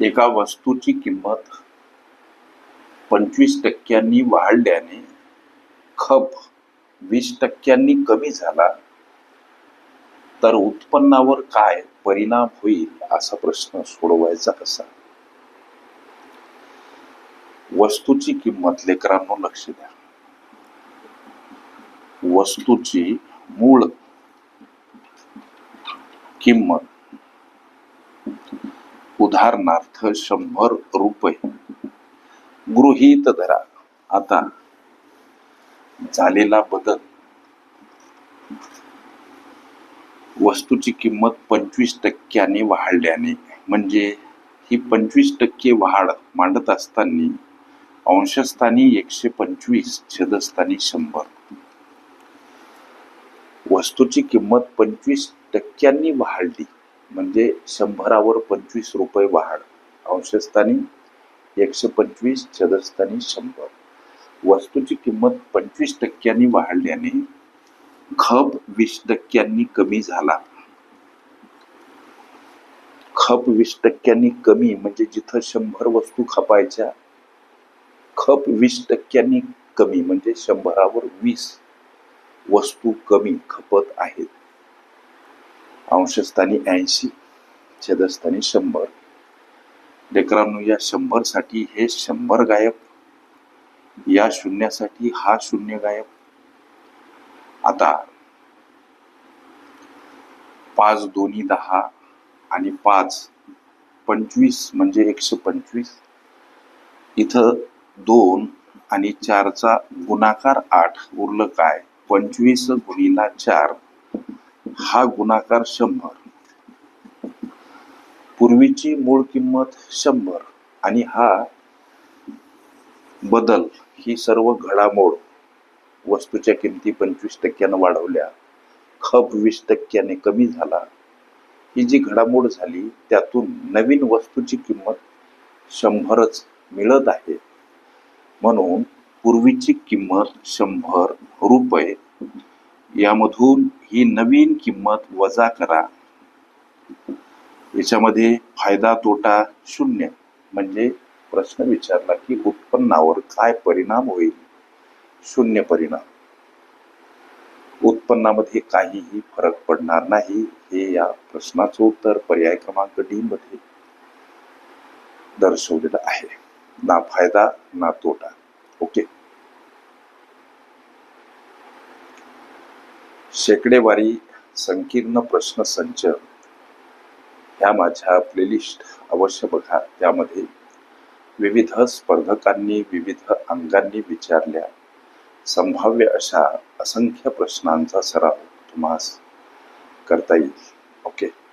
एका वस्तूची किंमत पंचवीस टक्क्यांनी वाढल्याने खप वीस टक्क्यांनी कमी झाला तर उत्पन्नावर काय परिणाम होईल असा प्रश्न सोडवायचा कसा? वस्तूची किंमत लेकरांनो लक्ष द्या. वस्तूची मूळ किंमत उदाहरणार्थ शंभर रुपये. गृहीत धरा. आता झालेला बदल. वस्तूची किंमत पंचवीस टक्क्याने वाढल्याने म्हणजे ही पंचवीस टक्के वाढ मांडत असताना अंशस्थानी एकशे पंचवीस छेदस्थानी शंभर. वस्तूची किंमत पंचवीस टक्क्यांनी वाढली. म्हणजे शंभरावर पंचवीस रुपये वाढ. अंशस्थानी एकशे पंचवीस छदस्थानी शंभर. वस्तूची किंमत पंचवीस टक्क्यांनी वाढल्याने खप वीस टक्क्यांनी कमी झाला. खप वीस टक्क्यांनी कमी म्हणजे जिथं शंभर वस्तू खपायच्या खप वीस टक्क्यांनी कमी म्हणजे शंभरावर वीस वस्तू कमी खपत आहेत. अंशस्थानी ऐंशी छेदस्थानी शंभर. लेकरांनो या शंभरसाठी हे शंभर गायब. या शून्यासाठी हा शून्य गायब. आता पाच दोन्ही दहा आणि पाच पंचवीस म्हणजे एकशे पंचवीस. इथं दोन आणि चारचा गुणाकार आठ. उरलं काय? पंचवीस गुणिला चार. हा गुणाकार शंभर. पूर्वीची मूळ किंमत शंभर आणि हा बदल ही सर्व घडामोड वस्तूच्या किमती पंचवीस टक्क्यानं वाढवल्या. खप वीस टक्क्याने कमी झाला. ही जी घडामोड झाली त्यातून नवीन वस्तूची किंमत शंभरच मिळत आहे. म्हणून पूर्वीची किंमत शंभर रुपये यामधून ही नवीन किंमत वजा करा. याच्यामध्ये फायदा तोटा शून्य म्हणजे प्रश्न विचारला की उत्पन्नावर काय परिणाम होईल? शून्य परिणाम. उत्पन्नामध्ये काहीही फरक पडणार नाही हे या प्रश्नाचं उत्तर पर्याय क्रमांक डी मध्ये दर्शवलेलं आहे. ना फायदा ना तोटा. ओके. शेकडेवारी संकीर्ण प्रश्न संच. ह्या माझ्या प्लेलिस्ट अवश्य बघा. त्यामध्ये विविध स्पर्धकांनी विविध अंगांनी विचारल्या. संभाव्य अशा असंख्य प्रश्नांचा सराव तुम्हास करता येईल. ओके.